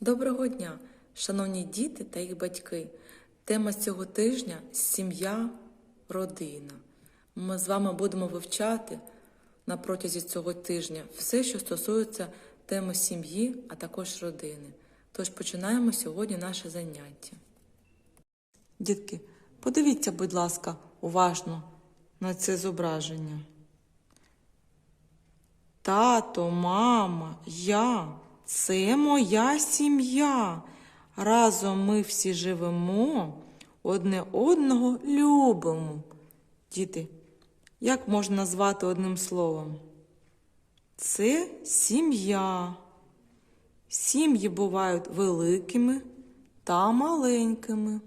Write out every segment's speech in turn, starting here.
Доброго дня, шановні діти та їх батьки. Тема цього тижня сім'я, родина. Ми з вами будемо вивчати на протязі цього тижня все, що стосується теми сім'ї, а також родини. Тож починаємо сьогодні наше заняття. Дітки, подивіться, будь ласка, уважно на це зображення. Тато, мама, я це моя сім'я. Разом ми всі живемо, одне одного любимо. Діти, як можна назвати одним словом? Це сім'я. Сім'ї бувають великими та маленькими.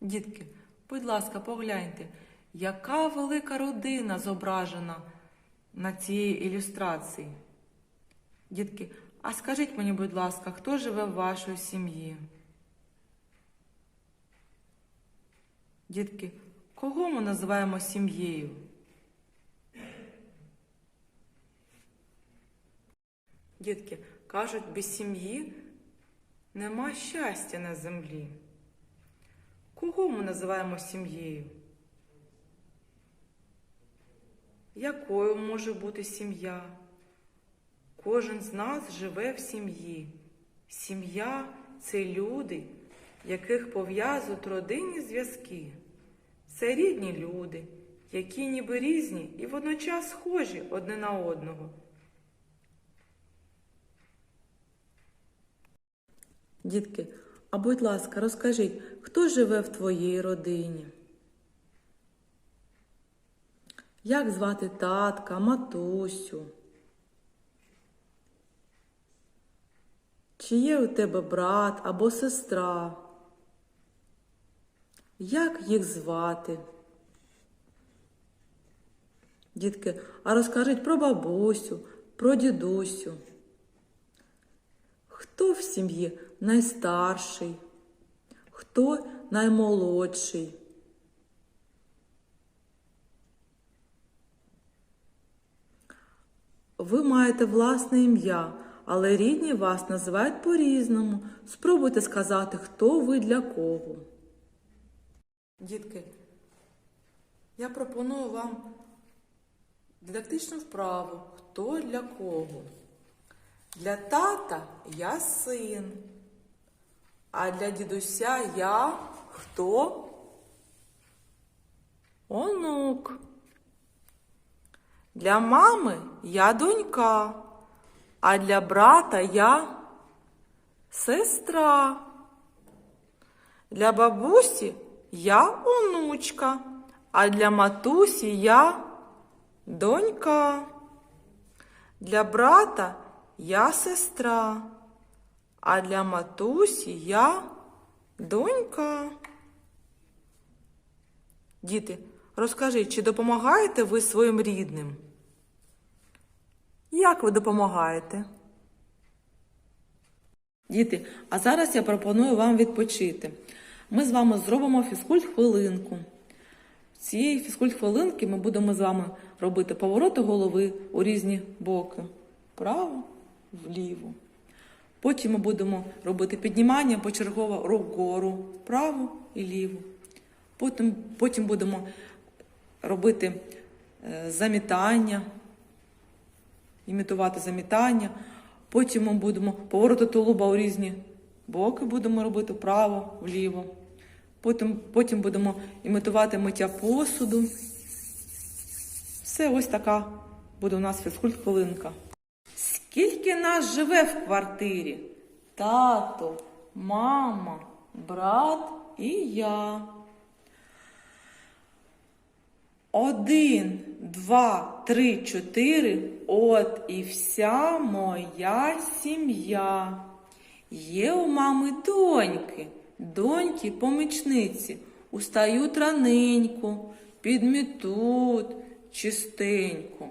Дітки, будь ласка, погляньте, яка велика родина зображена на цій ілюстрації. Дітки, а скажіть мені, будь ласка, хто живе в вашій сім'ї? Дітки, кого ми називаємо сім'єю? Дітки, кажуть, без сім'ї нема щастя на землі. Кого ми називаємо сім'єю? Якою може бути сім'я? Кожен з нас живе в сім'ї. Сім'я це люди, яких пов'язують родинні зв'язки. Це рідні люди, які ніби різні і водночас схожі одне на одного. Дітки, а будь ласка, розкажіть, хто живе в твоїй родині? Як звати татка, матусю? Чи є у тебе брат або сестра? Як їх звати? Дітки, а розкажіть про бабусю, про дідусю. Хто в сім'ї найстарший? Хто наймолодший? Ви маєте власне ім'я, але рідні вас називають по-різному. Спробуйте сказати, хто ви для кого. Дітки, я пропоную вам дидактичну вправу хто для кого. Для тата я син, а для дідуся я хто? Онук. Для мами я донька, а для брата я сестра. Для бабусі я онучка, а для матусі я донька. Для брата я сестра, а для матусі я донька. Діти, розкажіть, чи допомагаєте ви своїм рідним? Як ви допомагаєте? Діти, а зараз я пропоную вам відпочити. Ми з вами зробимо фізкульт-хвилинку. Цієї фізкульт-хвилинки ми будемо з вами робити повороти голови у різні боки. Вправо, вліво. Потім ми будемо робити піднімання почергово рук вгору, вправо і ліво. Потім, потім будемо робити е, замітання, імітувати замітання. Потім ми будемо повороти тулуба у різні боки будемо робити вправо, вліво. Потім, потім будемо імітувати миття посуду. Все ось така буде у нас фізкульт-хвилинка. Скільки нас живе в квартирі? Тато, мама, брат і я. Один, два, три, чотири. От і вся моя сім'я. Є у мами доньки, доньки помічниці. Устають раненько, підмітуть чистенько.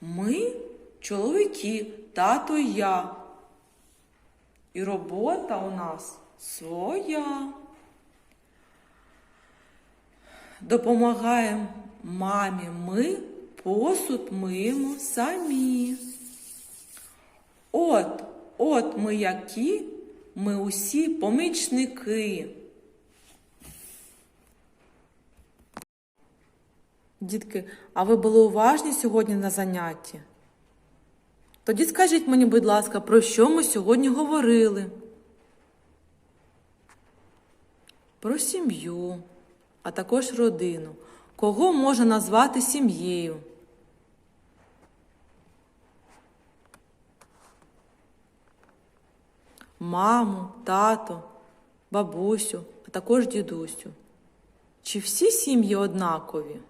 Ми чоловіки, тато я. І робота у нас своя. Допомагаємо мамі ми посуд миємо самі. От От ми які, ми усі помічники. Дітки, а ви були уважні сьогодні на занятті? Тоді скажіть мені, будь ласка, про що ми сьогодні говорили? Про сім'ю, а також родину. Кого можна назвати сім'єю? Маму, тато, бабусю, а також дідусю. Чи всі сім'ї однакові?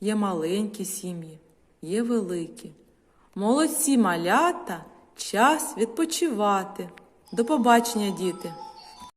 Є маленькі сім'ї, є великі. Молодці малята, час відпочивати. До побачення, діти!